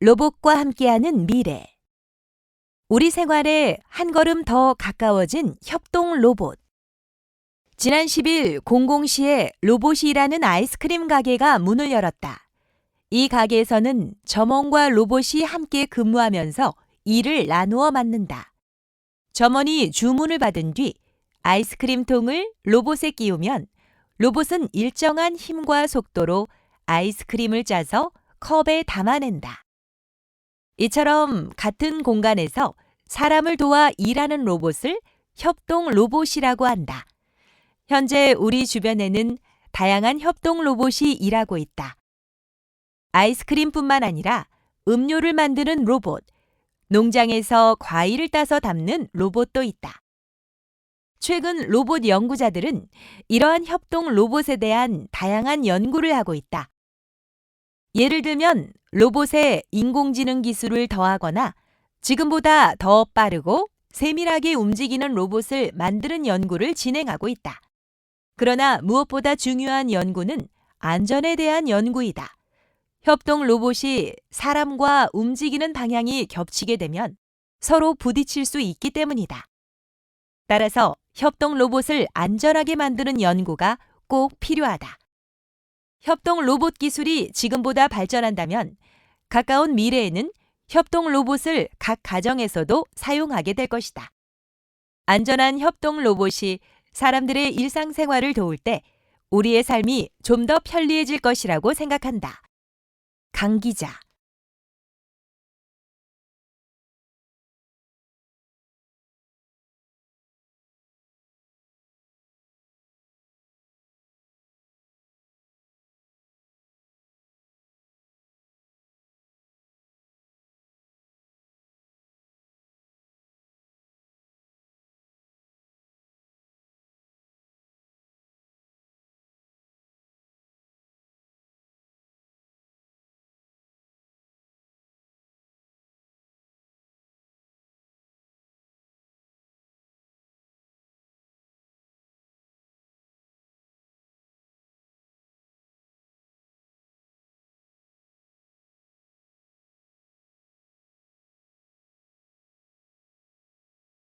로봇과 함께하는 미래. 우리 생활에 한 걸음 더 가까워진 협동 로봇. 지난 10일 공공시에 로봇이 일하는 아이스크림 가게가 문을 열었다. 이 가게에서는 점원과 로봇이 함께 근무하면서 일을 나누어 맡는다. 점원이 주문을 받은 뒤 아이스크림 통을 로봇에 끼우면 로봇은 일정한 힘과 속도로 아이스크림을 짜서 컵에 담아낸다. 이처럼 같은 공간에서 사람을 도와 일하는 로봇을 협동 로봇이라고 한다. 현재 우리 주변에는 다양한 협동 로봇이 일하고 있다. 아이스크림뿐만 아니라 음료를 만드는 로봇, 농장에서 과일을 따서 담는 로봇도 있다. 최근 로봇 연구자들은 이러한 협동 로봇에 대한 다양한 연구를 하고 있다. 예를 들면 로봇에 인공지능 기술을 더하거나 지금보다 더 빠르고 세밀하게 움직이는 로봇을 만드는 연구를 진행하고 있다. 그러나 무엇보다 중요한 연구는 안전에 대한 연구이다. 협동 로봇이 사람과 움직이는 방향이 겹치게 되면 서로 부딪힐 수 있기 때문이다. 따라서 협동 로봇을 안전하게 만드는 연구가 꼭 필요하다. 협동 로봇 기술이 지금보다 발전한다면 가까운 미래에는 협동 로봇을 각 가정에서도 사용하게 될 것이다. 안전한 협동 로봇이 사람들의 일상생활을 도울 때 우리의 삶이 좀 더 편리해질 것이라고 생각한다. 강 기자